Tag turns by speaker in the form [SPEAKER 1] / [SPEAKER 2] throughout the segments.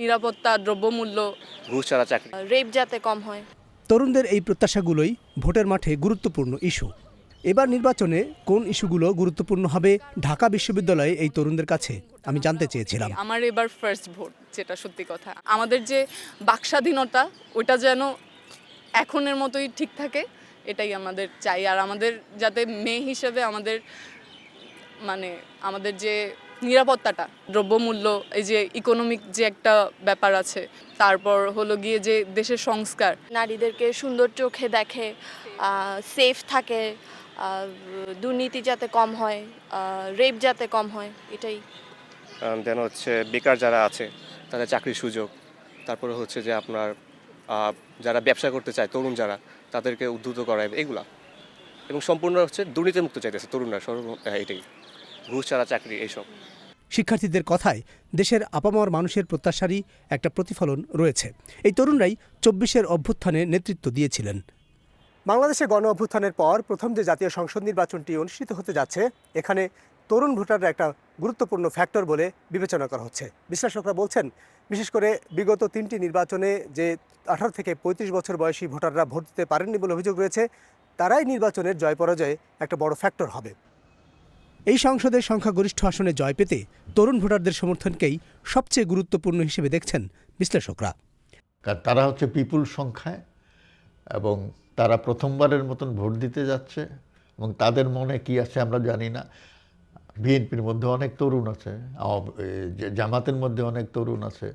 [SPEAKER 1] নিরাপত্তা দ্রব্যমূল্য।
[SPEAKER 2] ঘুষ ছাড়া চাকরি।
[SPEAKER 1] রেপ যাতে কম হয়।
[SPEAKER 3] তরুণদের এই প্রত্যাশাগুলোই ভোটের মাঠে গুরুত্বপূর্ণ ইস্যু। এবার নির্বাচনে কোন ইস্যুগুলো গুরুত্বপূর্ণ হবে ঢাকা বিশ্ববিদ্যালয়ে এই তরুণদের কাছে আমি জানতে চেয়েছিলাম।
[SPEAKER 1] আমার এবার ফার্স্ট ভোট যেটা সত্যি কথা। আমাদের যে বাকস্বাধীনতা ওটা যেন এখনের মতোই ঠিক থাকে এটাই আমাদের চাই। আর আমাদের যাতে মেয়ে হিসেবে আমাদের মানে আমাদের যে নিরাপত্তাটা দ্রব্যমূল্য এই যে ইকোনমিক যে একটা ব্যাপার আছে তারপর হলো গিয়ে যে দেশের সংস্কার।
[SPEAKER 4] নারীদেরকে সুন্দর চোখে দেখে সেফ থাকে দুর্নীতি যাতে কম হয় রেপ যাতে কম হয় এটাই।
[SPEAKER 2] দেন হচ্ছে বেকার যারা আছে তাদের চাকরির সুযোগ তারপরে হচ্ছে যে আপনার যারা ব্যবসা করতে চায় তরুণ যারা তাদেরকে উদ্ধৃত করা এগুলা। এবং সম্পূর্ণ হচ্ছে দুর্নীতিমুক্ত চাইতেছে তরুণরা সর্ব এটাই। ঘুষ ছাড়া চাকরি এইসব।
[SPEAKER 3] শিক্ষার্থীদের কথায় দেশের আপামর মানুষের প্রত্যাশারই একটা প্রতিফলন রয়েছে। এই তরুণরাই চব্বিশের অভ্যুত্থানে নেতৃত্ব দিয়েছিলেন। বাংলাদেশে গণ অভ্যুত্থানের পর প্রথম যে জাতীয় সংসদ নির্বাচনটি অনুষ্ঠিত হতে যাচ্ছে এখানে তরুণ ভোটাররা একটা গুরুত্বপূর্ণ ফ্যাক্টর বলে বিবেচনা করা হচ্ছে। বিশ্লেষকরা বলছেন বিশেষ করে বিগত তিনটি নির্বাচনে যে আঠারো থেকে পঁয়ত্রিশ বছর বয়সী ভোটাররা ভোট দিতে পারেননি বলে অভিযোগ রয়েছে তারাই নির্বাচনের জয় পরাজয়ে একটা বড় ফ্যাক্টর হবে। এই সংসদের সংখ্যাগরিষ্ঠ আসনে জয় পেতে তরুণ ভোটারদের সমর্থনকেই সবচেয়ে গুরুত্বপূর্ণ হিসেবে দেখছেন বিশ্লেষকরা।
[SPEAKER 5] কারণ তারা হচ্ছে পিপুল সংখ্যায় এবং তারা প্রথমবারের মতন ভোট দিতে যাচ্ছে এবং তাদের মনে কি আছে আমরা জানি না। বিএনপির মধ্যে অনেক তরুণ আছে জামাতের মধ্যে অনেক তরুণ আছে।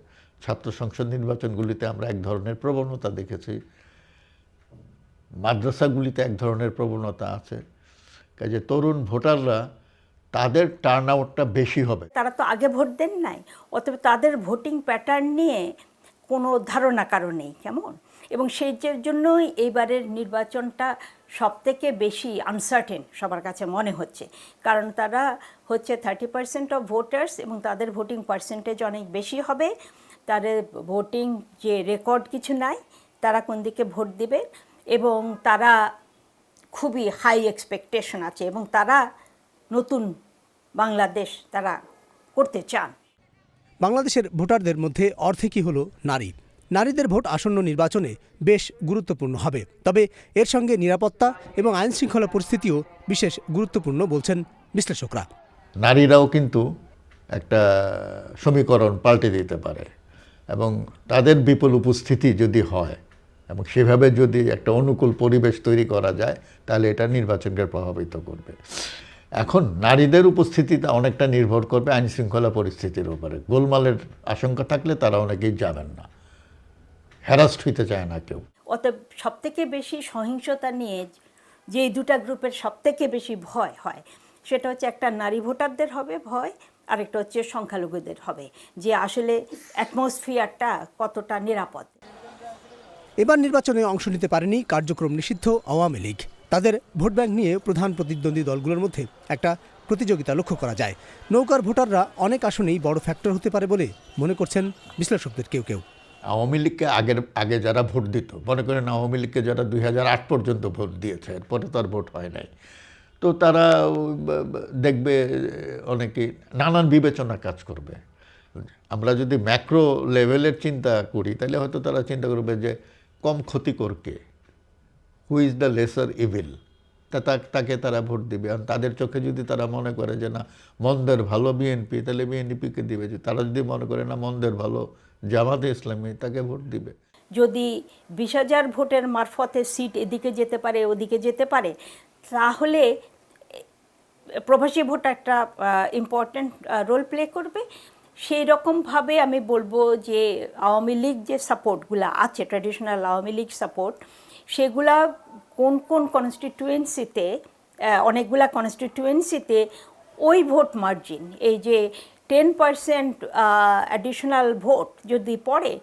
[SPEAKER 5] ছাত্র সংসদ নির্বাচনগুলিতে আমরা এক ধরনের প্রবণতা দেখেছি। মাদ্রাসাগুলিতে এক ধরনের প্রবণতা আছে। কাজে তরুণ ভোটাররা তাদের টার্ন আউটটা বেশি হবে।
[SPEAKER 6] তারা তো আগে ভোট দেন নাই, অতএব তাদের ভোটিং প্যাটার্ন নিয়ে কোনো ধারণা কারও নেই, কেমন? এবং সেই জন্যই এইবারের নির্বাচনটা সবথেকে বেশি আনসার্টেন সবার কাছে মনে হচ্ছে। কারণ তারা হচ্ছে থার্টি পার্সেন্ট অফ ভোটার্স এবং তাদের ভোটিং পার্সেন্টেজ অনেক বেশি হবে। তাদের ভোটিং যে রেকর্ড কিছু নাই, তারা কোন দিকে ভোট দিবে? এবং তারা খুবই হাই এক্সপেকটেশন আছে এবং তারা নতুন বাংলাদেশ তারা করতে চান।
[SPEAKER 3] বাংলাদেশের ভোটারদের মধ্যে অর্ধেকই হল নারী। নারীদের ভোট আসন্ন নির্বাচনে বেশ গুরুত্বপূর্ণ হবে। তবে এর সঙ্গে নিরাপত্তা এবং আইন শৃঙ্খলা পরিস্থিতিও বিশেষ গুরুত্বপূর্ণ বলছেন বিশ্লেষকরা।
[SPEAKER 5] নারীরাও কিন্তু একটা সমীকরণ পাল্টে দিতে পারে এবং তাদের বিপুল উপস্থিতি যদি হয় এবং সেভাবে যদি একটা অনুকূল পরিবেশ তৈরি করা যায় তাহলে এটা নির্বাচনকে প্রভাবিত করবে। এখন নারীদের উপস্থিতিটা অনেকটা নির্ভর করবে আইন শৃঙ্খলা পরিস্থিতির উপরে। গোলমালের আশঙ্কা থাকলে তারা অনেকেই যাবেন না। হ্যারাস্ট হইতে চায় না কেউ।
[SPEAKER 6] অতএব সবথেকে বেশি সহিংসতা নিয়ে যে দুটা গ্রুপের সবথেকে বেশি ভয় হয় সেটা হচ্ছে একটা নারী ভোটারদের হবে ভয় আরেকটা হচ্ছে সংখ্যালঘুদের হবে যে আসলে অ্যাটমসফিয়ারটা কতটা নিরাপদ।
[SPEAKER 3] এবার নির্বাচনে অংশ নিতে পারেনি কার্যক্রম নিষিদ্ধ আওয়ামী লীগ। তাদের ভোট ব্যাংক নিয়ে প্রধান প্রতিদ্বন্দ্বী দলগুলোর মধ্যে একটা প্রতিযোগিতা লক্ষ্য করা যায়। নৌকার ভোটাররা অনেক আসনেই বড় ফ্যাক্টর হতে পারে বলে মনে করছেন বিশ্লেষকদের কেউ কেউ।
[SPEAKER 5] আওয়ামী লীগকে আগের, আগে যারা ভোট দিত, মনে করেন আওয়ামী লীগকে যারা দুই হাজার আট পর্যন্ত ভোট দিয়েছে, এরপরে তো আর ভোট হয় নাই। তো তারা দেখবে অনেকে নানান বিবেচনা কাজ করবে। আমরা যদি ম্যাক্রো লেভেলের চিন্তা করি, তাহলে হয়তো তারা চিন্তা করবে যে কম ক্ষতিকর কে? Who is the lesser evil তা তাকে তারা ভোট দিবে। আর তাদের চোখে যদি তারা মনে করে যে না, মন্দের ভালো বিএনপি তাহলে বিএনপিকে দিবে। যে তারা যদি মনে করে না, মন্দের ভালো জামাতে ইসলামী, তাকে ভোট দিবে।
[SPEAKER 6] যদি বিশ হাজার ভোটের মারফতে সিট এদিকে যেতে পারে, ওদিকে যেতে পারে, তাহলে প্রবাসী ভোট একটা ইম্পর্ট্যান্ট রোল প্লে করবে। সেই রকমভাবে আমি বলব যে আওয়ামী লীগ যে সাপোর্টগুলো আছে ট্র্যাডিশনাল আওয়ামী লীগ সাপোর্ট সেগুলা কোন কোন কনস্টিটুয়েন্সিতে অনেকগুলা কনস্টিটুয়েন্সিতে ওই ভোট মার্জিন এই যে টেন পার্সেন্ট অ্যাডিশনাল ভোট যদি পড়ে,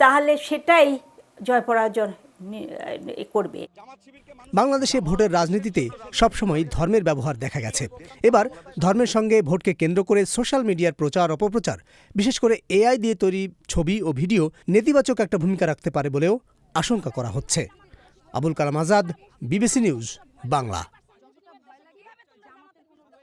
[SPEAKER 6] তাহলে সেটাই জয় পরাজয় করবে।
[SPEAKER 3] বাংলাদেশে ভোটের রাজনীতিতে সবসময় ধর্মের ব্যবহার দেখা গেছে। এবার ধর্মের সঙ্গে ভোটকে কেন্দ্র করে সোশ্যাল মিডিয়ার প্রচার, অপপ্রচার, বিশেষ করে এআই দিয়ে তৈরি ছবি ও ভিডিও নেতিবাচক একটা ভূমিকা রাখতে পারে বলেও আশঙ্কা করা হচ্ছে। Abul Kalam Azad, BBC news, Bangla.